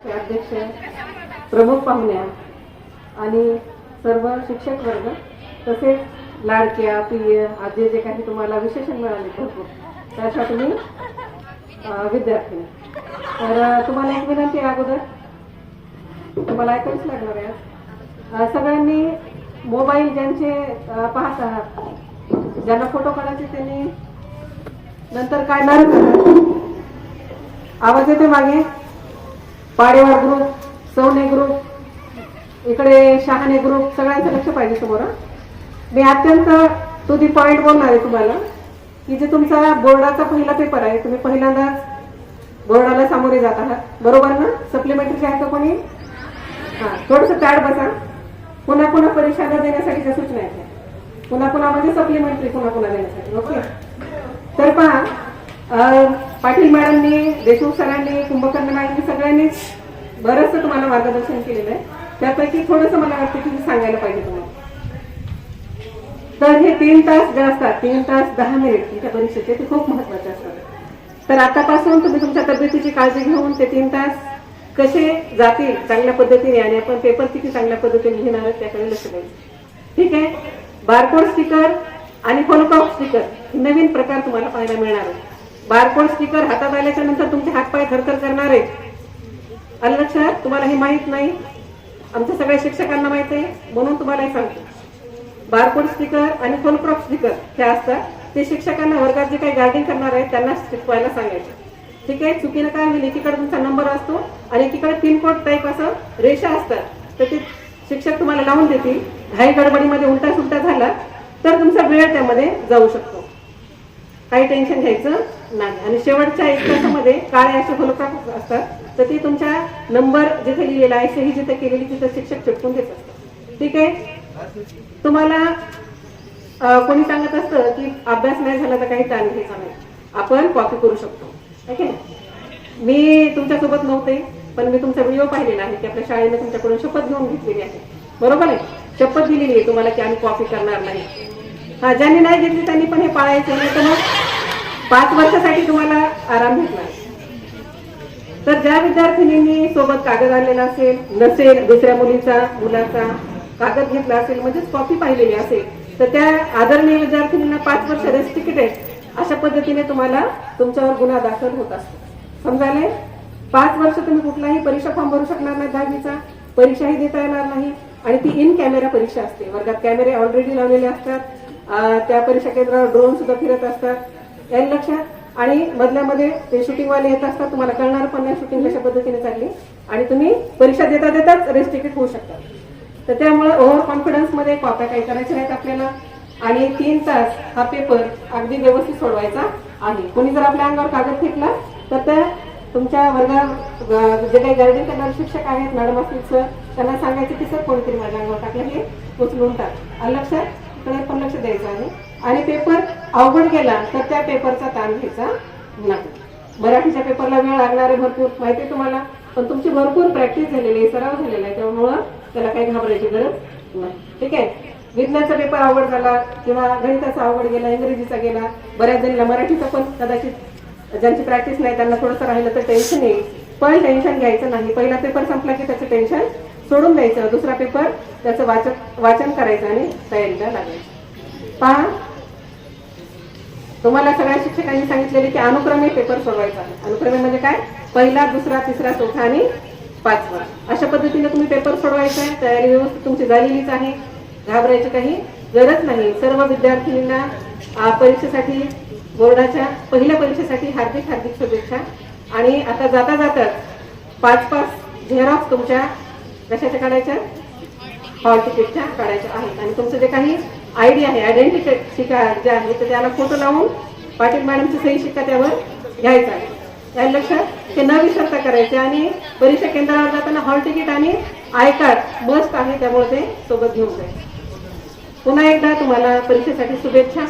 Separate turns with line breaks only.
अध्यक्ष प्रमुख पाहुण्या आणि सर्व शिक्षक वर्ग तसेच लाडक्या प्रिय आजी जे काही तुम्हाला विशेषण मिळाले भरपूर त्यासाठी तुम्ही विद्यार्थी तर तुम्हाला एक विनंती अगोदर? तुम्हाला ऐकायच लागणार आहे सगळ्यांनी मोबाईल ज्यांचे पाहत आहात ज्यांना फोटो काढायचे त्यांनी नंतर काढणार आवाज येते मागे? पाडेवार ग्रुप सवने ग्रुप इकडे शहाणे ग्रुप सगळ्यांचं लक्ष पाहिजे समोर मी अत्यंत टू दी पॉइंट बोलणार आहे तुम्हाला की जे तुमचा बोर्डाचा पहिला पेपर आहे तुम्ही पहिल्यांदाच बोर्डाला सामोरे जात आहात. बरोबर ना? सप्लिमेंटरी आहे का कोणी? हा थोडस पॅड बसा. पुन्हा पुन्हा परीक्षा देण्यासाठीच्या सूचना आहेत पुन्हा पुन्हा म्हणजे सप्लिमेंटरी पुन्हा पुन्हा देण्यासाठी. ओके तर पहा पाटील मॅडमनी देशमुख सरांनी कुंभकर्ण मॅडमनी सगळ्यांनीच बरंचसं तुम्हाला मार्गदर्शन केलेलं आहे. त्यापैकी थोडंसं मला वाटतं की सांगायला पाहिजे तुम्हाला. तर हे तीन तास जे असतात तीन तास दहा मिनिट तुमच्या परीक्षेचे ते खूप महत्त्वाचे असतात. तर आतापासून तुम्ही तुमच्या तब्येतीची काळजी घेऊन ते तीन तास कसे जातील चांगल्या पद्धतीने आणि आपण पेपर किती चांगल्या पद्धतीने घेणार आहोत त्याकडे लक्ष द्यायचं. ठीक आहे? बारकोड स्टिकर आणि फोनकॉप स्टिकर हे नवीन प्रकार तुम्हाला पाहायला मिळणार आहे बारकोड स्टिकर हातात आल्याच्यानंतर तुमचे हातपाय थरथर करणार आहेत. आलं लक्षात तुम्हाला हे माहीत नाही. आमच्या सगळ्या शिक्षकांना माहीत आहे. म्हणून तुम्हाला हे सांगतो. बारकोड स्टिकर आणि फोनक्रॉप क्रॉप स्टिकर हे असतात. ते शिक्षकांना वर्गात जे काही गार्डिंग करणार आहेत त्यांना शिकवायला सांगायचे. ठीक आहे? चुकीनं काय होईल एकीकडे तुमचा नंबर असतो आणि एकीकडे पिनकोड टाईप असं रेषा असतात. तर ते शिक्षक तुम्हाला लावून देतील. घाई गडबडीमध्ये उलटा सुलटा झाला तर तुमचा वेळ त्यामध्ये जाऊ शकतो. काही टेन्शन घ्यायचं नाही. आणि शेवटच्या एक तासामध्ये काळे असे फलका असतात तर ती तुमच्या नंबर जिथे लिहिलेला आहे सही जिथे केलेली तिथे शिक्षक चिटकून देत असतात. ठीक आहे? तुम्हाला कोणी सांगत असतं की अभ्यास नाही झाला तर काही ताण घ्यायचा नाही. आपण कॉपी करू शकतो. ठीक आहे मी तुमच्यासोबत नव्हते पण मी तुमचा व्हिडिओ पाहिलेला आहे की आपल्या शाळेने तुमच्याकडून शपथ घेऊन घेतलेली आहे. बरोबर आहे? शपथ दिलेली आहे तुम्हाला की आम्ही कॉपी करणार नाही. हा ज्यांनी नाही घेतली त्यांनी पण हे पाळायचं नाही तर मग पाच वर्षासाठी तुम्हाला आराम भेटणार. तर ज्या विद्यार्थिनींनी सोबत कागद आणलेला असेल नसेल दुसऱ्या मुलीचा मुलाचा कागद घेतला असेल म्हणजेच कॉपी पाहिलेली असेल तर त्या आदरणीय विद्यार्थिनींना पाच वर्ष रेस्ट्रिक्टेड आहे. अशा पद्धतीने तुम्हाला तुमच्यावर गुन्हा दाखल होत असतो. समजाले पाच वर्ष तुम्ही कुठलाही परीक्षा फॉर्म भरू शकणार नाही दहावीचा. परीक्षाही देता येणार नाही. आणि ती इन कॅमेरा परीक्षा असते. वर्गात कॅमेरे ऑलरेडी लावलेले असतात. त्या परीक्षा केंद्रावर ड्रोन सुद्धा फिरत असतात. यायला लक्षात. आणि मधल्यामध्ये ते शूटिंगवाले येत असतात. तुम्हाला कळणार पण नाही शूटिंग कशा पद्धतीने चालली. आणि तुम्ही परीक्षा देता देताच रेस्ट्रिक्टेड होऊ शकता तर त्यामुळे ओव्हर कॉन्फिडन्समध्ये कॉप्या काही करायच्या नाहीत आपल्याला. आणि तीन तास हा पेपर अगदी व्यवस्थित सोडवायचा आहे. कोणी जर आपल्या अंगावर कागद फेकला तर त्या तुमच्या वर्गात जे काही गार्डन करणारे शिक्षक आहेत मॅडम असतील सर त्यांना सांगायचं की सर कोणीतरी माझ्या अंगावर टाकलं हे उचलून टाक. लक्षात कडे पण लक्ष द्यायचं आहे. आणि पेपर अवघड गेला तर त्या पेपरचा ताण घ्यायचा नाही. मराठीच्या पेपरला वेळ लागणार आहे भरपूर माहिती आहे तुम्हाला? पण तुमची भरपूर प्रॅक्टिस झालेली आहे सराव झालेला आहे त्यामुळं त्याला काही घाबरायची गरज नाही. ठीक आहे? विज्ञानचा पेपर आवड झाला किंवा गणिताचा आवड गेला इंग्रजीचा गेला बऱ्याच जणीला मराठीचा पण कदाचित ज्यांची प्रॅक्टिस नाही त्यांना थोडंसं राहिलं तर टेन्शन येईल. पण टेन्शन घ्यायचं नाही. पहिला पेपर संपला की त्याचं टेन्शन सोडून द्यायचं. दुसरा पेपर त्याचं वाचन वाचन करायचं आणि तयारीला लागायचं. पहा. तुम्हाला सगळ्या शिक्षकांनी सांगितलेले की अनुक्रमे पेपर सोडवायचा. आहे अनुक्रमे म्हणजे काय? पहिला दुसरा तिसरा चौथा आणि पाचवा. अशा पद्धतीने तुम्ही पेपर सोडवायचा आहे. तयारी व्यवस्थित तुमची झालेलीच आहे. घाबरायची काही गरज नाही. सर्व विद्यार्थिनींना परीक्षेसाठी बोर्डाच्या पहिल्या परीक्षेसाठी हार्दिक हार्दिक शुभेच्छा. आणि आता जाता जाताच पाच पाच झेरॉक्स तुमच्या कशाच्या काढायच्या? हॉल तिकीटच्या काढायच्या आहेत. आणि तुमचं जे काही आय डी आहे आयडेंटिटी शिका जे आहे तर त्याला फोटो लावून पाटील मॅडमची सही शिक्का त्यावर घ्यायचा आहे. त्या लक्षात ते न विसरता करायचे आणि परीक्षा केंद्रावर जाताना हॉल तिकीट आणि आय कार्ड आहे त्यामुळे ते सोबत घेऊन जाईल पुन्हा एकदा तुम्हाला परीक्षेसाठी शुभेच्छा.